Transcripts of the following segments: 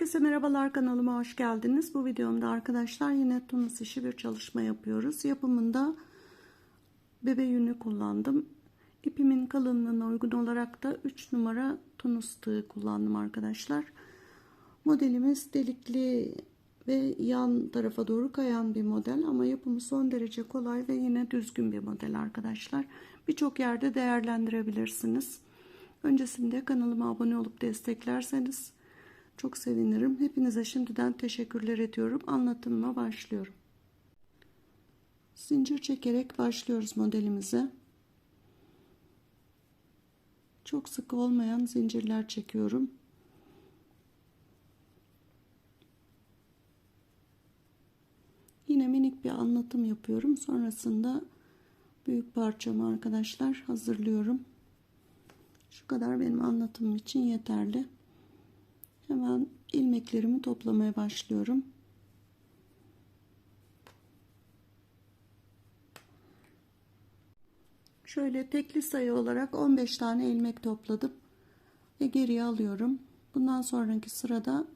Herkese merhabalar kanalıma hoş geldiniz. Bu videomda arkadaşlar yine tunus işi bir çalışma yapıyoruz. Yapımında bebe yünü kullandım. İpimin kalınlığına uygun olarak da 3 numara tunus tığı kullandım arkadaşlar. Modelimiz delikli ve yan tarafa doğru kayan bir model ama yapımı son derece kolay ve yine düzgün bir model arkadaşlar. Birçok yerde değerlendirebilirsiniz. Öncesinde kanalıma abone olup desteklerseniz çok sevinirim. Hepinize şimdiden teşekkürler ediyorum. Anlatımıma başlıyorum. Zincir çekerek başlıyoruz modelimize. Çok sık olmayan zincirler çekiyorum. Yine minik bir anlatım yapıyorum. Sonrasında büyük parçamı arkadaşlar hazırlıyorum. Şu kadar benim anlatımım için yeterli. Hemen ilmeklerimi toplamaya başlıyorum. Şöyle tekli sayı olarak 15 tane ilmek topladım ve geriye alıyorum. Bundan sonraki sırada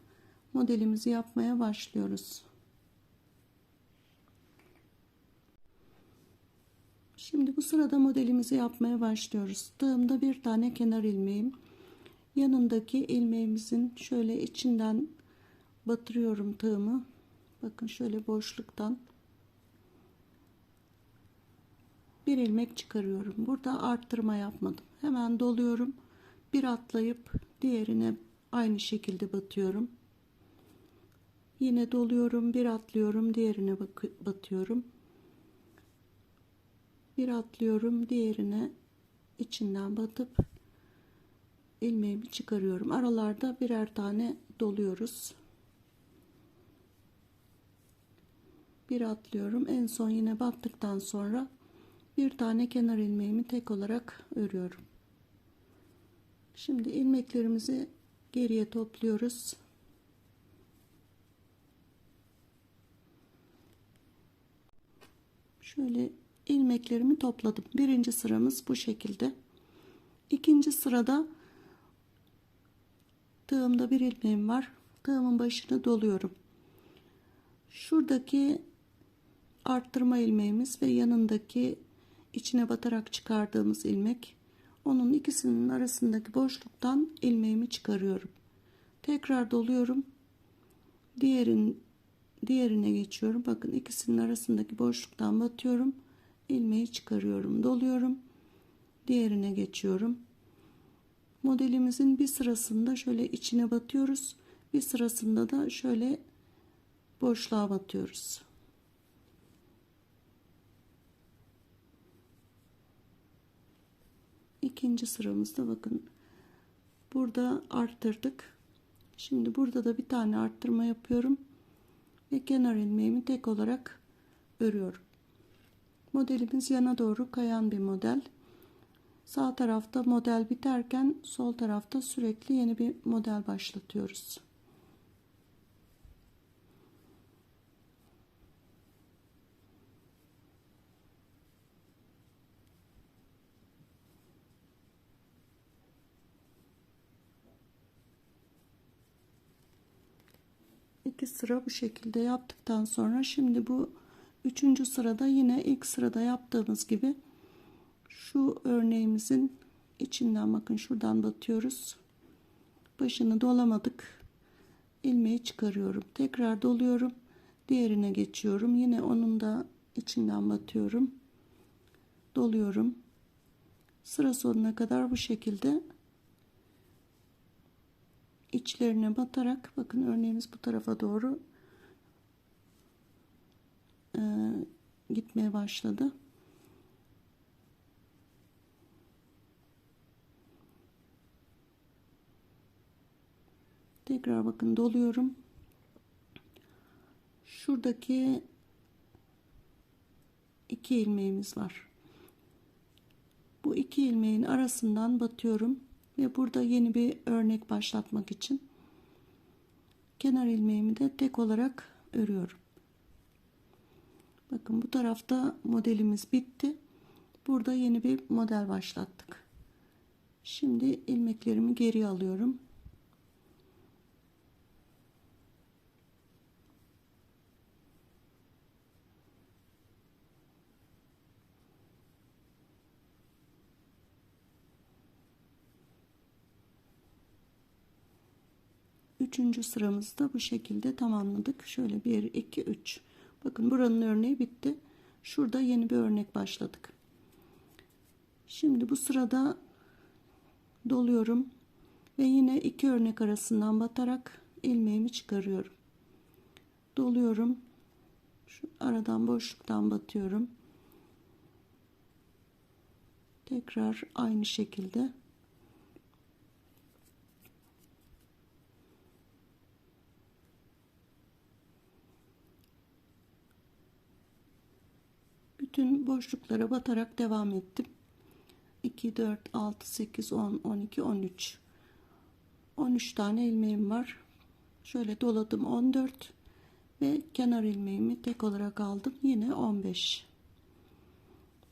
modelimizi yapmaya başlıyoruz. Şimdi bu sırada modelimizi yapmaya başlıyoruz. Tığımda bir tane kenar ilmeğim. Yanındaki ilmeğimizin şöyle içinden batırıyorum tığımı. Bakın şöyle boşluktan bir ilmek çıkarıyorum. Burada arttırma yapmadım. Hemen doluyorum. Bir atlayıp diğerine aynı şekilde batıyorum. Yine doluyorum, bir atlıyorum, diğerine batıyorum. Bir atlıyorum, diğerine içinden batıp ilmeğimi çıkarıyorum. Aralarda birer tane doluyoruz. Bir atlıyorum. En son yine battıktan sonra bir tane kenar ilmeğimi tek olarak örüyorum. Şimdi ilmeklerimizi geriye topluyoruz. Şöyle ilmeklerimi topladım. Birinci sıramız bu şekilde. İkinci sırada tığımda bir ilmeğim var. Tığımın başını doluyorum. Şuradaki arttırma ilmeğimiz ve yanındaki içine batarak çıkardığımız ilmek. Onun ikisinin arasındaki boşluktan ilmeğimi çıkarıyorum. Tekrar doluyorum. Diğerin diğerine geçiyorum. Bakın ikisinin arasındaki boşluktan batıyorum. ilmeği çıkarıyorum. Doluyorum. Diğerine geçiyorum. Modelimizin bir sırasında şöyle içine batıyoruz. Bir sırasında da şöyle boşluğa batıyoruz. ikinci sıramızda bakın burada arttırdık şimdi burada da bir tane arttırma yapıyorum ve kenar ilmeğimi tek olarak örüyorum modelimiz yana doğru kayan bir model sağ tarafta model biterken sol tarafta sürekli yeni bir model başlatıyoruz. İki sıra bu şekilde yaptıktan sonra şimdi bu üçüncü sırada yine ilk sırada yaptığımız gibi şu örneğimizin içinden bakın şuradan batıyoruz başını dolamadık. İlmeği çıkarıyorum. Tekrar doluyorum. Diğerine geçiyorum. Yine onun da içinden batıyorum. Doluyorum. Sıra sonuna kadar bu şekilde içlerine batarak bakın örneğimiz bu tarafa doğru e, gitmeye başladı. Tekrar bakın doluyorum. Şuradaki iki ilmeğimiz var. Bu iki ilmeğin arasından batıyorum ve burada yeni bir örnek başlatmak için kenar ilmeğimi de tek olarak örüyorum. Bakın bu tarafta modelimiz bitti. Burada yeni bir model başlattık. Şimdi ilmeklerimi geri alıyorum. Üçüncü sıramızda bu şekilde tamamladık. Şöyle 1, 2, 3. Bakın buranın örneği bitti. Şurada yeni bir örnek başladık. Şimdi bu sırada doluyorum ve yine iki örnek arasından batarak ilmeğimi çıkarıyorum. Doluyorum. Şu aradan boşluktan batıyorum. Tekrar aynı şekilde bütün boşluklara batarak devam ettim. 2 4 6 8 10 12 13 13 tane ilmeğim var. Şöyle doladım 14 ve kenar ilmeğimi tek olarak aldım. Yine 15.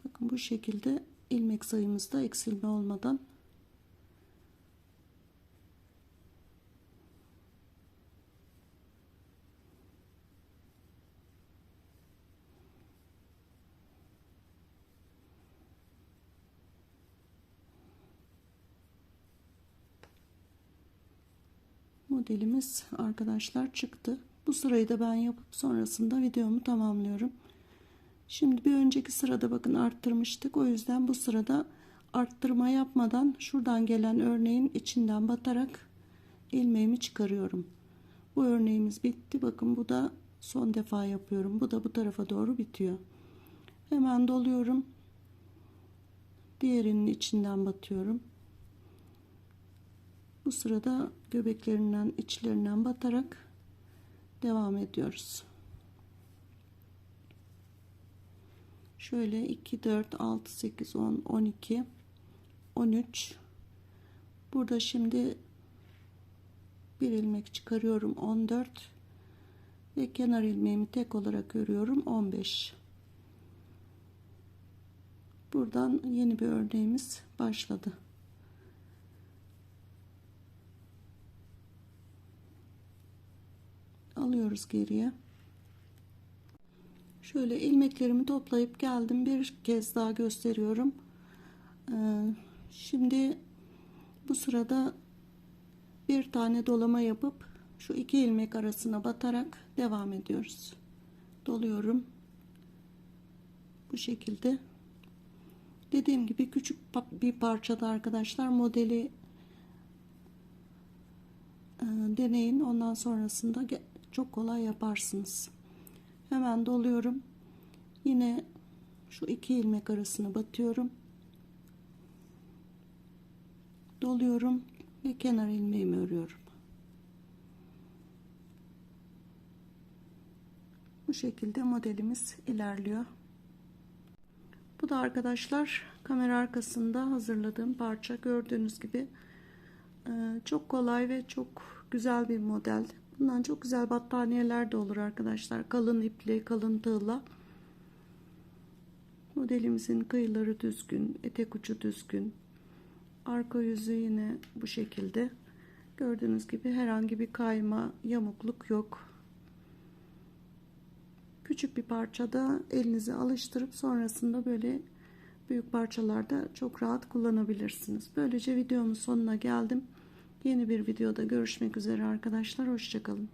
Bakın bu şekilde ilmek sayımızda eksilme olmadan modelimiz arkadaşlar çıktı. Bu sırayı da ben yapıp sonrasında videomu tamamlıyorum. Şimdi bir önceki sırada bakın arttırmıştık. O yüzden bu sırada arttırma yapmadan şuradan gelen örneğin içinden batarak ilmeğimi çıkarıyorum. Bu örneğimiz bitti. Bakın bu da son defa yapıyorum. Bu da bu tarafa doğru bitiyor. Hemen doluyorum. Diğerinin içinden batıyorum. Bu sırada göbeklerinden içlerinden batarak devam ediyoruz. Şöyle 2 4 6 8 10 12 13 Burada şimdi bir ilmek çıkarıyorum 14 ve kenar ilmeğimi tek olarak örüyorum 15 buradan yeni bir örneğimiz başladı alıyoruz geriye. Şöyle ilmeklerimi toplayıp geldim. Bir kez daha gösteriyorum. Ee, şimdi bu sırada bir tane dolama yapıp şu iki ilmek arasına batarak devam ediyoruz. Doluyorum. Bu şekilde. Dediğim gibi küçük bir parçada arkadaşlar. Modeli e, deneyin. Ondan sonrasında çok kolay yaparsınız. Hemen doluyorum. Yine şu iki ilmek arasını batıyorum. Doluyorum ve kenar ilmeğimi örüyorum. Bu şekilde modelimiz ilerliyor. Bu da arkadaşlar kamera arkasında hazırladığım parça. Gördüğünüz gibi e, çok kolay ve çok güzel bir model Bundan çok güzel battaniyeler de olur arkadaşlar. Kalın ipli, kalın tığla. Modelimizin kıyıları düzgün, etek ucu düzgün. Arka yüzü yine bu şekilde. Gördüğünüz gibi herhangi bir kayma, yamukluk yok. Küçük bir parçada elinizi alıştırıp sonrasında böyle büyük parçalarda çok rahat kullanabilirsiniz. Böylece videomun sonuna geldim. Yeni bir videoda görüşmek üzere arkadaşlar. Hoşçakalın.